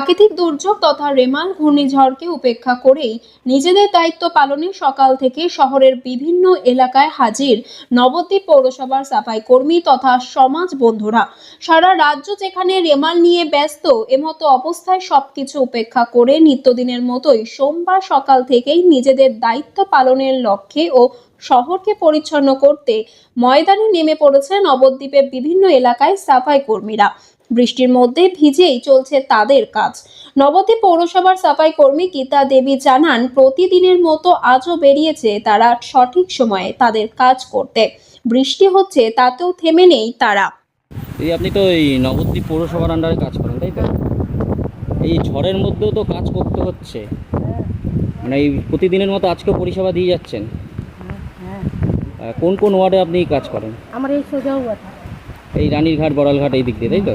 প্রাকৃতিক দুর্যোগ তথা রেমাল ঘূর্ণিঝড়কে উপেক্ষা করেই নিজেদের দায়িত্ব পালনে সকাল থেকে শহরের বিভিন্ন এলাকায় হাজির নবদ্বীপ পৌরসভার সাফাই কর্মী তথা সমাজ বন্ধুরা। সারা রাজ্য যেখানে রেমাল নিয়ে ব্যস্ত, এমতো অবস্থায় সবকিছু উপেক্ষা করে নিত্যদিনের মতোই সোমবার সকাল থেকেই নিজেদের দায়িত্ব পালনের লক্ষ্যে ও শহরকে পরিচ্ছন্ন করতে ময়দানে নেমে পড়েছে নবদ্বীপের বিভিন্ন এলাকায় সাফাই কর্মীরা বৃষ্টির মধ্যে ভিজেই চলছে তাদের কাজ। নবদ্বীপ পৌরসভার সাফাই কর্মী গীতা দেবী জানান প্রতিদিনের মতো আজও বেরিয়েছে তারা সঠিক সময়ে তাদের কাজ করতে। বৃষ্টি হচ্ছে তাতেও থেমে নেই তারা। এই আপনি তো এই নবদ্বীপ পৌরসভার আন্ডারে কাজ করেন তাই তো? এই ঝড়ের মধ্যেও তো কাজ করতে হচ্ছে। মানে এই প্রতিদিনের মতো আজকেও পরিষেবা দিয়ে যাচ্ছেন। হ্যাঁ কোন কোন ওয়ার্ডে আপনি কাজ করেন? আমার এই সোজাও কথা এই রানির ঘাট বড়াল ঘাট এই দিক দিয়ে তাই তো?